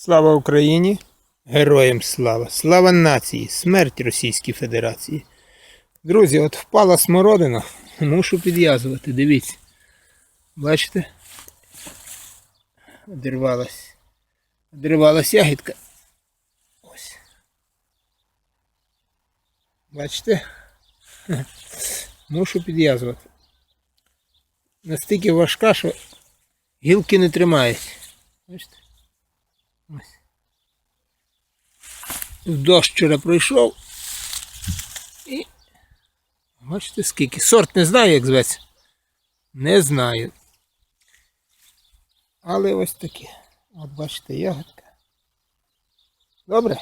Слава Україні! Героям слава! Слава нації! Смерть Російській Федерації! Друзі, от впала смородина, мушу підв'язувати, дивіться. Бачите? Одірвалась. Одірвалась ягідка. Ось. Бачите? Мушу підв'язувати. Настільки важка, що гілки не тримають. Бачите? Дощ вчора пройшов. І бачите скільки. Сорт не знаю, як зветься. Не знаю. Але ось таке. От бачите, ягодка. Добре.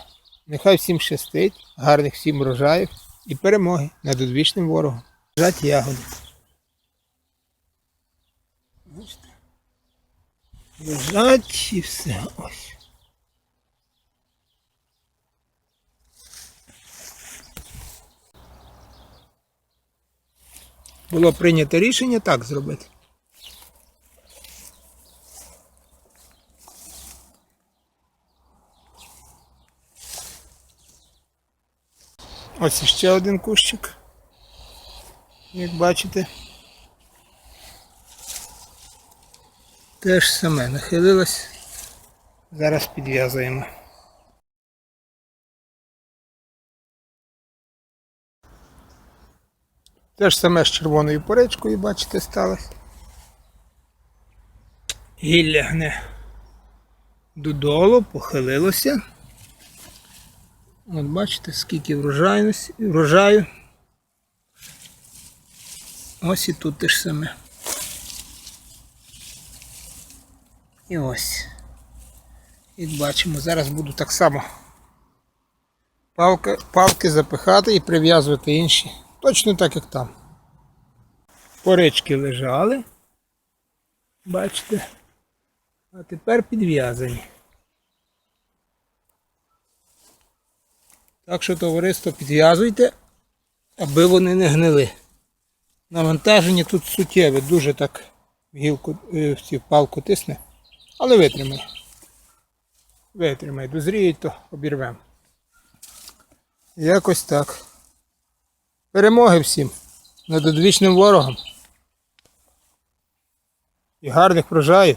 Нехай всім щастить, гарних всім врожаїв і перемоги над одвічним ворогом. Лежать ягоди. Бачите? Лежать і все. Ось. Було прийнято рішення так зробити. Ось іще один кущик. Як бачите. Теж саме нахилилось. Зараз підв'язуємо. Те ж саме з червоною поречкою, бачите, сталося. Гілля гне додолу, похилилося. От бачите, скільки врожаю. Ось і тут те ж саме. І ось. Як бачимо, зараз буду так само палки, палки запихати і прив'язувати інші. Точно так, як там. Поречки лежали. Бачите? А тепер підв'язані. Так що, товариство, підв'язуйте, аби вони не гнили. Навантаження тут суттєве, дуже так в гілку, е, цю палку тисне, але витримай. Витримай, дозріють, то обірвемо. Якось так. Перемоги всім над одвічним ворогом. І гарних врожаїв.